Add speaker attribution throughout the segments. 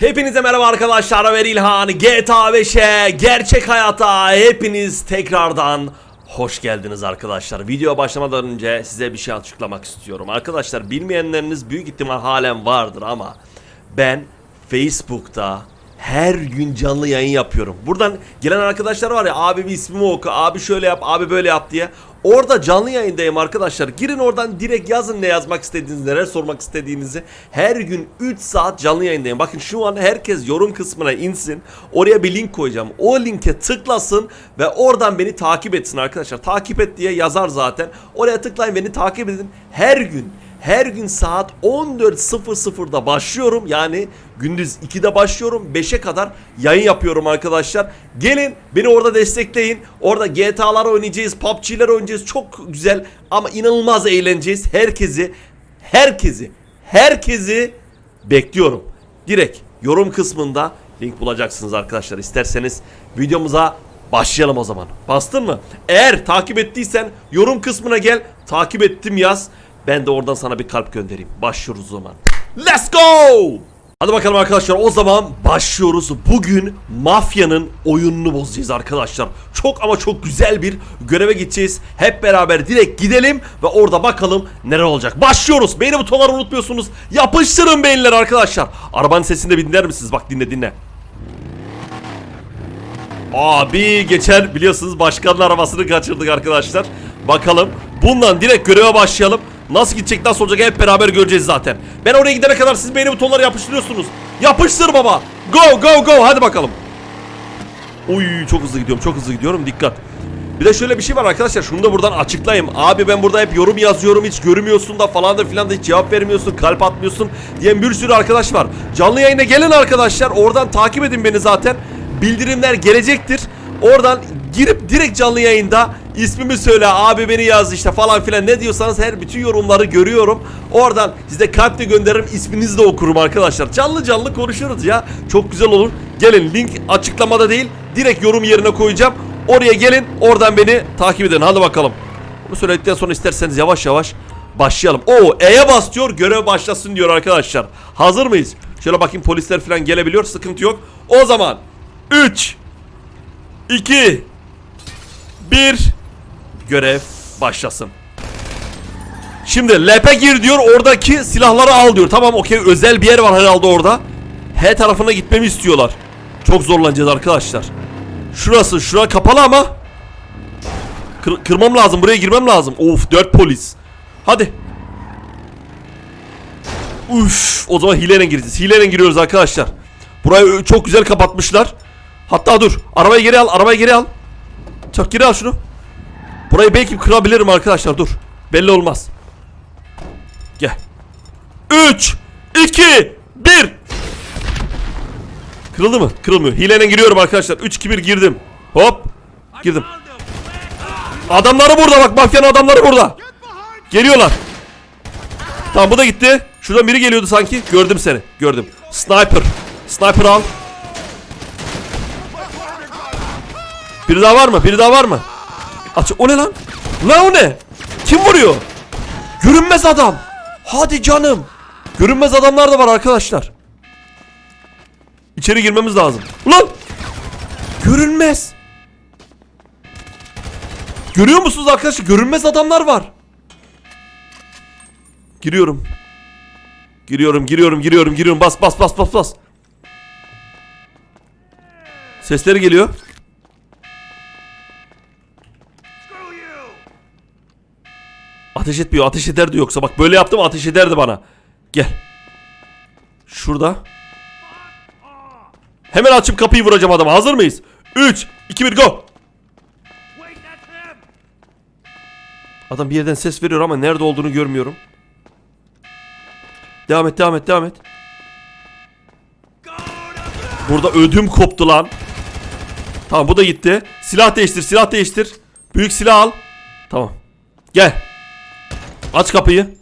Speaker 1: Hepinize merhaba arkadaşlar ben İlhan. GTA 5'e gerçek hayata hepiniz tekrardan hoş geldiniz arkadaşlar. Videoya başlamadan önce size bir şey açıklamak istiyorum. Arkadaşlar bilmeyenleriniz büyük ihtimal halen vardır ama Ben Facebook'ta her gün canlı yayın yapıyorum Buradan gelen arkadaşlar var ya abi bir ismimi oku abi şöyle yap abi böyle yap diye Orada canlı yayındayım arkadaşlar. Girin oradan direkt yazın ne yazmak istediğinizi, neler sormak istediğinizi. Her gün 3 saat canlı yayındayım. Bakın şu an herkes yorum kısmına insin. Oraya bir link koyacağım. O linke tıklasın ve oradan beni takip etsin arkadaşlar. Takip et diye yazar zaten. Oraya tıklayın beni takip edin. Her gün her gün saat 14.00'da başlıyorum. Yani gündüz 2'de başlıyorum. 5'e kadar yayın yapıyorum arkadaşlar. Gelin beni orada destekleyin. Orada GTA'lar oynayacağız, PUBG'ler oynayacağız. Çok güzel ama inanılmaz eğleneceğiz. Herkesi, herkesi, herkesi bekliyorum. Direkt yorum kısmında link bulacaksınız arkadaşlar. İsterseniz videomuza başlayalım o zaman. Bastın mı? Eğer takip ettiysen yorum kısmına gel. Takip ettim yaz. Ben de oradan sana bir kalp göndereyim. Başlıyoruz o zaman. Let's go! Hadi bakalım arkadaşlar o zaman başlıyoruz. Bugün mafyanın oyununu bozacağız arkadaşlar. Çok ama çok güzel bir göreve gideceğiz. Hep beraber direkt gidelim ve orada bakalım neler olacak. Başlıyoruz. Beğeni butonları unutmuyorsunuz. Yapıştırın beğenileri arkadaşlar. Arabanın sesini de dinler misiniz? Bak dinle dinle. Abi geçen biliyorsunuz başkanın arabasını kaçırdık arkadaşlar. Bakalım bundan direkt göreve başlayalım. Nasıl gidecek nasıl olacak hep beraber göreceğiz zaten. Ben oraya gidene kadar siz beğeni butonları yapıştırıyorsunuz. Yapıştır baba. Go go go hadi bakalım. Uy çok hızlı gidiyorum çok hızlı gidiyorum dikkat. Bir de şöyle bir şey var arkadaşlar şunu da buradan açıklayayım. Abi ben burada hep yorum yazıyorum hiç görmüyorsun da falan da filan da hiç cevap vermiyorsun kalp atmıyorsun diyen bir sürü arkadaş var. Canlı yayına gelin arkadaşlar oradan takip edin beni zaten. Bildirimler gelecektir. Oradan girip direkt canlı yayında ismimi söyle abi beni yaz işte falan filan ne diyorsanız her bütün yorumları görüyorum. Oradan size kalp de gönderirim isminizi de okurum arkadaşlar. Canlı canlı konuşuruz ya. Çok güzel olur. Gelin link açıklamada değil direkt yorum yerine koyacağım. Oraya gelin oradan beni takip edin hadi bakalım. Bunu söyledikten sonra isterseniz yavaş yavaş başlayalım. Oo E'ye bas diyor görev başlasın diyor arkadaşlar. Hazır mıyız? Şöyle bakayım polisler falan gelebiliyor sıkıntı yok. O zaman 3 2 1 Görev başlasın. Şimdi lepe gir diyor oradaki silahları al diyor. Tamam okey özel bir yer var herhalde orada. H tarafına gitmemi istiyorlar. Çok zorlanacağız arkadaşlar. Şurası şura kapalı ama. Kır- kırmam lazım buraya girmem lazım. Of 4 polis. Hadi. Uf, o zaman hileyle gireceğiz. Hileyle giriyoruz arkadaşlar. Burayı çok güzel kapatmışlar. Hatta dur. Arabayı geri al. Arabayı geri al. Çak geri al şunu. Burayı belki kırabilirim arkadaşlar. Dur. Belli olmaz. Gel. 3 2 1 Kırıldı mı? Kırılmıyor. Hileyle giriyorum arkadaşlar. 3 2 1 girdim. Hop. Girdim. Adamları burada bak. Mafyanın adamları burada. Geliyorlar. Tamam bu da gitti. Şuradan biri geliyordu sanki. Gördüm seni. Gördüm. Sniper. Sniper al. Biri daha var mı? Biri daha var mı? Aç. O ne lan? Lan o ne? Kim vuruyor? Görünmez adam. Hadi canım. Görünmez adamlar da var arkadaşlar. İçeri girmemiz lazım. Ulan! Görünmez. Görüyor musunuz arkadaşlar? Görünmez adamlar var. Giriyorum. Giriyorum, giriyorum, giriyorum, giriyorum. Bas, bas, bas, bas, bas. Sesleri geliyor. Ateş etmiyor. Ateş ederdi yoksa. Bak böyle yaptım ateş ederdi bana. Gel. Şurada. Hemen açıp kapıyı vuracağım adama. Hazır mıyız? 3, 2, 1 go. Adam bir yerden ses veriyor ama nerede olduğunu görmüyorum. Devam et, devam et, devam et. Burada ödüm koptu lan. Tamam bu da gitti. Silah değiştir, silah değiştir. Büyük silah al. Tamam. Gel. Aç kapıyı.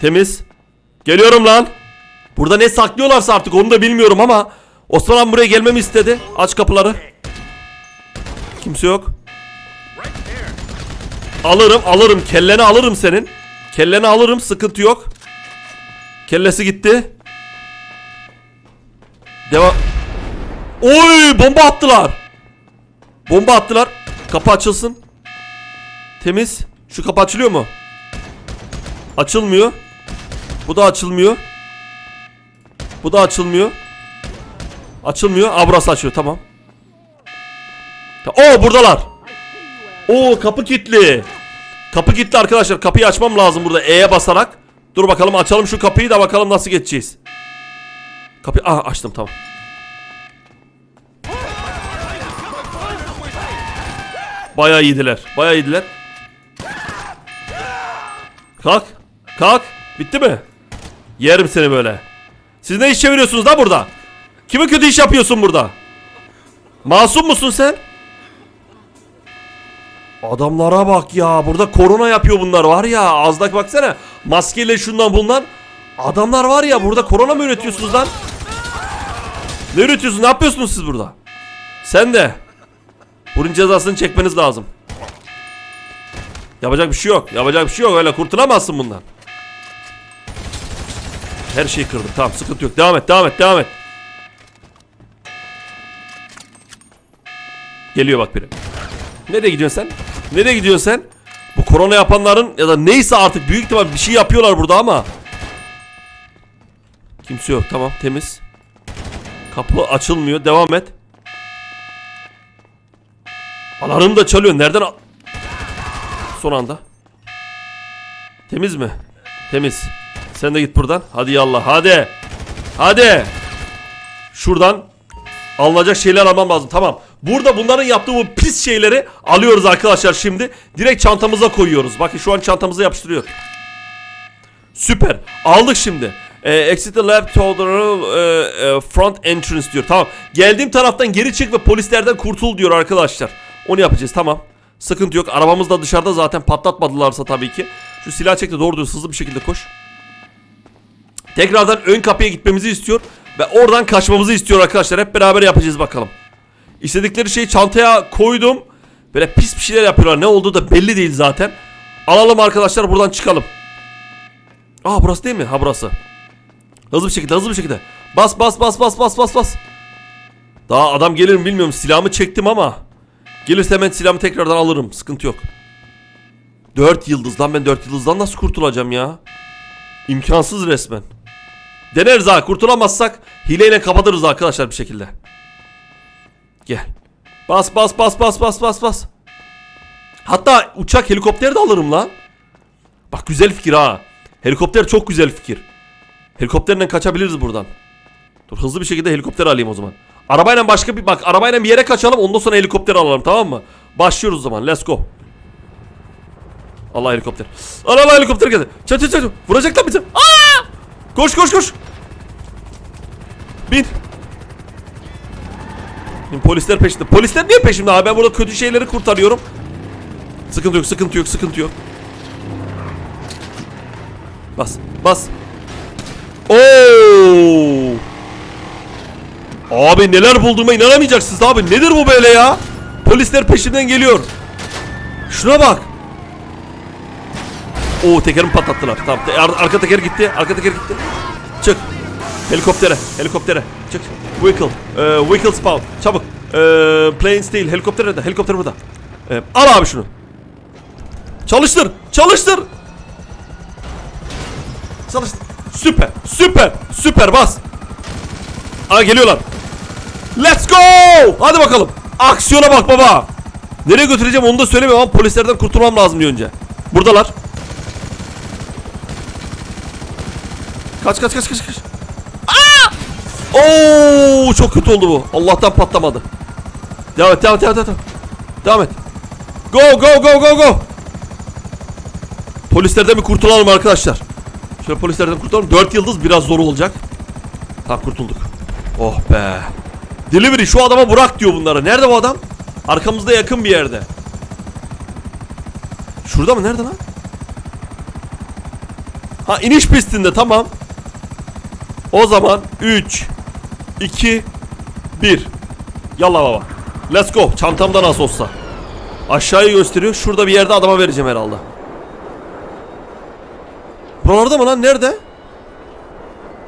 Speaker 1: Temiz. Geliyorum lan. Burada ne saklıyorlarsa artık onu da bilmiyorum ama Osman buraya gelmemi istedi. Aç kapıları. Kimse yok. Alırım alırım kelleni alırım senin. Kelleni alırım sıkıntı yok. Kellesi gitti. Devam. Oy bomba attılar. Bomba attılar. Kapı açılsın. Temiz. Şu kapı açılıyor mu? Açılmıyor. Bu da açılmıyor. Bu da açılmıyor. Açılmıyor. Aa burası açıyor tamam. Ta- Oo buradalar. Oo kapı kilitli. Kapı kilitli arkadaşlar. Kapıyı açmam lazım burada E'ye basarak. Dur bakalım açalım şu kapıyı da bakalım nasıl geçeceğiz. Kapıyı ah açtım tamam. Bayağı iyiydiler. Bayağı iyiydiler. Kalk. Kalk. Bitti mi? Yerim seni böyle. Siz ne iş çeviriyorsunuz da burada? Kime kötü iş yapıyorsun burada? Masum musun sen? Adamlara bak ya. Burada korona yapıyor bunlar var ya. Ağızdaki baksana. Maskeyle şundan bundan. Adamlar var ya burada korona mı üretiyorsunuz lan? Ne üretiyorsunuz? Ne yapıyorsunuz siz burada? Sen de. Bunun cezasını çekmeniz lazım. Yapacak bir şey yok. Yapacak bir şey yok. Öyle kurtulamazsın bundan. Her şeyi kırdım. Tamam sıkıntı yok. Devam et, devam et, devam et. Geliyor bak biri. Nereye gidiyorsun sen? Nereye gidiyorsun sen? Bu korona yapanların ya da neyse artık büyük ihtimal bir şey yapıyorlar burada ama. Kimse yok. Tamam temiz. Kapı açılmıyor. Devam et. Alarm da çalıyor. Nereden al- Son anda. Temiz mi? Temiz. Sen de git buradan. Hadi yallah. Hadi. Hadi. Şuradan alınacak şeyler almam lazım. Tamam. Burada bunların yaptığı bu pis şeyleri alıyoruz arkadaşlar şimdi. Direkt çantamıza koyuyoruz. Bakın şu an çantamıza yapıştırıyor. Süper. Aldık şimdi. Ee, exit the lab to the e, e, front entrance diyor. Tamam. Geldiğim taraftan geri çık ve polislerden kurtul diyor arkadaşlar. Onu yapacağız tamam. Sıkıntı yok. Arabamız da dışarıda zaten patlatmadılarsa tabii ki. Şu silah çek de doğru düz hızlı bir şekilde koş. Tekrardan ön kapıya gitmemizi istiyor. Ve oradan kaçmamızı istiyor arkadaşlar. Hep beraber yapacağız bakalım. İstedikleri şeyi çantaya koydum. Böyle pis bir şeyler yapıyorlar. Ne olduğu da belli değil zaten. Alalım arkadaşlar buradan çıkalım. Aa burası değil mi? Ha burası. Hızlı bir şekilde hızlı bir şekilde. Bas bas bas bas bas bas bas. Daha adam gelir mi bilmiyorum. Silahımı çektim ama. Gelirse hemen silahımı tekrardan alırım. Sıkıntı yok. 4 yıldız lan ben 4 yıldızdan nasıl kurtulacağım ya? İmkansız resmen. Deneriz ha kurtulamazsak hileyle kapatırız arkadaşlar bir şekilde. Gel. Bas bas bas bas bas bas bas. Hatta uçak helikopteri de alırım lan. Bak güzel fikir ha. Helikopter çok güzel fikir. Helikopterle kaçabiliriz buradan. Dur hızlı bir şekilde helikopter alayım o zaman. Arabayla başka bir bak arabayla bir yere kaçalım ondan sonra helikopter alalım tamam mı? Başlıyoruz o zaman let's go. Allah helikopter. Allah Allah helikopter geldi. Çat çat çat. Vuracaklar bizi. Aa! Koş koş koş. Bin. Şimdi polisler peşinde. Polisler niye peşimde abi? Ben burada kötü şeyleri kurtarıyorum. Sıkıntı yok, sıkıntı yok, sıkıntı yok. Bas, bas. Oo! Abi neler bulduğuma inanamayacaksınız abi. Nedir bu böyle ya? Polisler peşimden geliyor. Şuna bak. Oo tekerimi patlattılar. Tamam. ar- arka teker gitti. Arka teker gitti. Çık. Helikoptere. Helikoptere. Çık. Vehicle. Ee, vehicle spawn. Çabuk. Ee, plane steel. Helikopter nerede? Helikopter burada. Ee, al abi şunu. Çalıştır. Çalıştır. Çalıştır. Süper. Süper. Süper bas. Aa geliyorlar. Let's go. Hadi bakalım. Aksiyona bak baba. Nereye götüreceğim onu da söylemiyorum ama polislerden kurtulmam lazım önce. Buradalar. Kaç kaç kaç kaç kaç. Aa! Oo çok kötü oldu bu. Allah'tan patlamadı. Devam et devam et devam et. Devam et. Go go go go go. Polislerden bir kurtulalım arkadaşlar. Şöyle polislerden kurtulalım. 4 yıldız biraz zor olacak. Tamam kurtulduk. Oh be. Delivery şu adama bırak diyor bunları. Nerede bu adam? Arkamızda yakın bir yerde. Şurada mı? Nerede lan? Ha iniş pistinde tamam. O zaman 3 2 1 Yallah baba. Let's go. Çantamda nasıl olsa. Aşağıyı gösteriyor. Şurada bir yerde adama vereceğim herhalde. Buralarda mı lan? Nerede?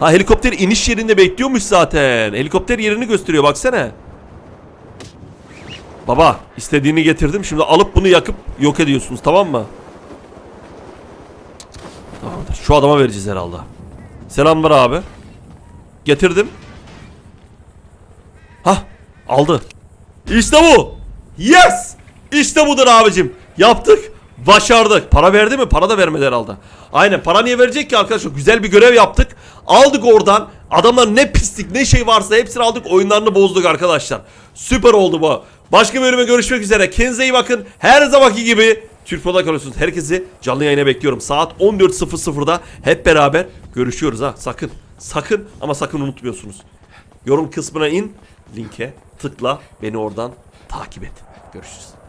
Speaker 1: Ha helikopter iniş yerinde bekliyormuş zaten. Helikopter yerini gösteriyor baksana. Baba istediğini getirdim. Şimdi alıp bunu yakıp yok ediyorsunuz tamam mı? Tamamdır. Şu adama vereceğiz herhalde. Selamlar abi. Getirdim. Hah aldı. İşte bu. Yes. İşte budur abicim. Yaptık. Başardık. Para verdi mi? Para da vermedi herhalde. Aynen. Para niye verecek ki arkadaşlar? Güzel bir görev yaptık. Aldık oradan. Adamlar ne pislik ne şey varsa hepsini aldık. Oyunlarını bozduk arkadaşlar. Süper oldu bu. Başka bölüme görüşmek üzere. Kendinize iyi bakın. Her zamanki gibi Türk Poda kalıyorsunuz. Herkesi canlı yayına bekliyorum. Saat 14.00'da hep beraber görüşüyoruz ha. Sakın. Sakın ama sakın unutmuyorsunuz. Yorum kısmına in. Linke tıkla. Beni oradan takip et. Görüşürüz.